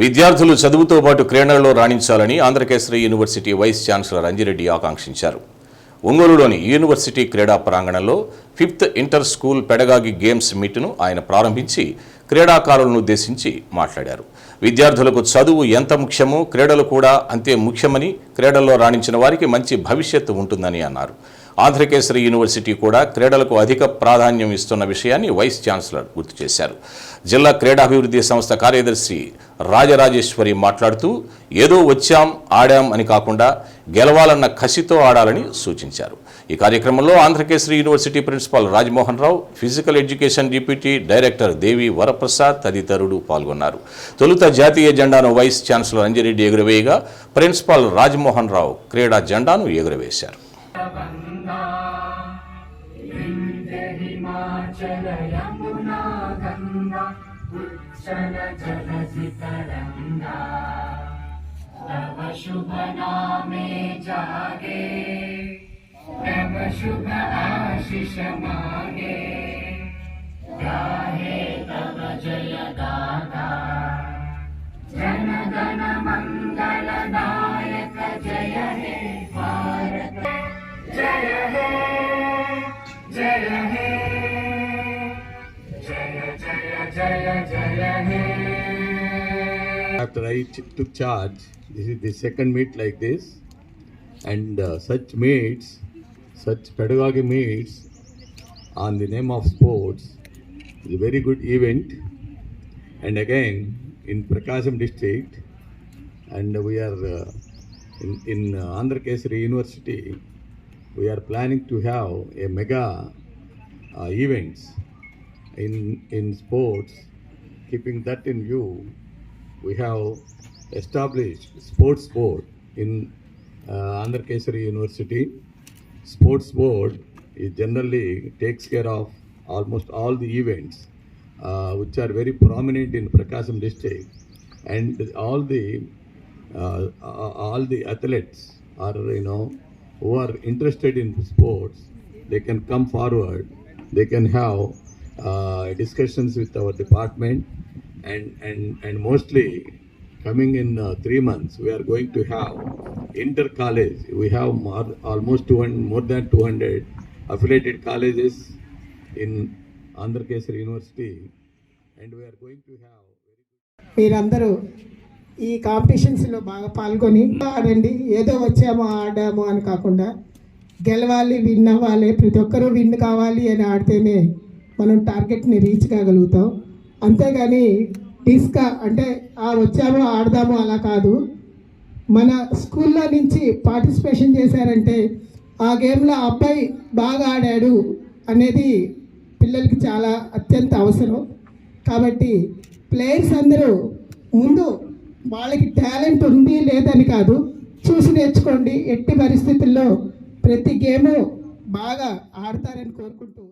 విద్యార్థులు చదువుతో పాటు క్రీడల్లో రాణించాలని Andhrakesari university vice chancellor Anjireddy ఆకాంక్షించారు. ఒంగోలులోని యూనివర్సిటీ క్రీడా ప్రాంగణంలో fifth inter school pedagogy games మీట్ను ఆయన ప్రారంభించి క్రీడాకారులను ఉద్దేశించి మాట్లాడారు. విద్యార్థులకు చదువు ఎంత ముఖ్యమో క్రీడలు కూడా అంతే ముఖ్యమని క్రీడల్లో రాణించిన వారికి మంచి భవిష్యత్తు ఉంటుందని అన్నారు. ఆంధ్రకేసరి యూనివర్సిటీ కూడా క్రీడలకు అధిక ప్రాధాన్యం ఇస్తున్న విషయాన్ని వైస్ ఛాన్సలర్ గుర్తు చేశారు. జిల్లా క్రీడాభివృద్ధి సంస్థ కార్యదర్శి రాజరాజేశ్వరి మాట్లాడుతూ ఏదో వచ్చాం ఆడాం అని కాకుండా గెలవాలన్న కసితో ఆడాలని సూచించారు. ఈ కార్యక్రమంలో Andhrakesari university principal Rajmohan Rao physical education deputy director Devi Varaprasad తదితరులు పాల్గొన్నారు. తొలుత జాతీయ జెండాను వైస్ ఛాన్సలర్ అంజిరెడ్డి ఎగురవేయగా ప్రిన్సిపాల్ రాజ్మోహన్ రావు క్రీడా జెండాను ఎగురవేశారు. हिमाचल यमुना गंगा उच्चल जल तरङ्गा तव शुभ नामे जागे तव शुभ आशिष मागे। जय हे जय हे जय जय जय जय हे After I ch- took charge, this is the second meet like this, and uh, such meets, such pedagogy meets on the name of sports is a very good event. And again, in Prakasam district, and we are uh, in, in uh, Andhra Kesari University, we are planning to have a mega uh, events in in sports. Keeping that in view, we have established sports board in uh, Andhra Kesari University. Sports board is generally takes care of almost all the events uh, which are very prominent in Prakasam district, and all the uh, all the athletes are you know who are interested in sports. They can come forward. They can have uh, discussions with our department, and and and mostly coming in uh, three months we are going to have inter college. We have more, almost 200, more than 200 affiliated colleges in Andhra Kesari University, and we are going to have. మీరందరూ ఈ కాంపిటీషన్స్లో బాగా పాల్గొని ఆడండి. ఏదో వచ్చామో ఆడాము అని కాకుండా గెలవాలి విన్ అవ్వాలి ప్రతి ఒక్కరూ విన్ కావాలి అని ఆడితేనే మనం టార్గెట్ని రీచ్ కాగలుగుతాం. అంతేగాని డిస్కా అంటే ఆ వచ్చామో ఆడదాము అలా కాదు. మన స్కూల్లో నుంచి పార్టిసిపేషన్ చేశారంటే ఆ గేమ్లో అబ్బాయి బాగా ఆడాడు అనేది పిల్లలకి చాలా అత్యంత అవసరం. కాబట్టి ప్లేయర్స్ అందరూ ముందు వాళ్ళకి టాలెంట్ ఉంది లేదని కాదు చూసి నేర్చుకోండి. ఎట్టి పరిస్థితుల్లో ప్రతి గేము బాగా ఆడతారని కోరుకుంటూ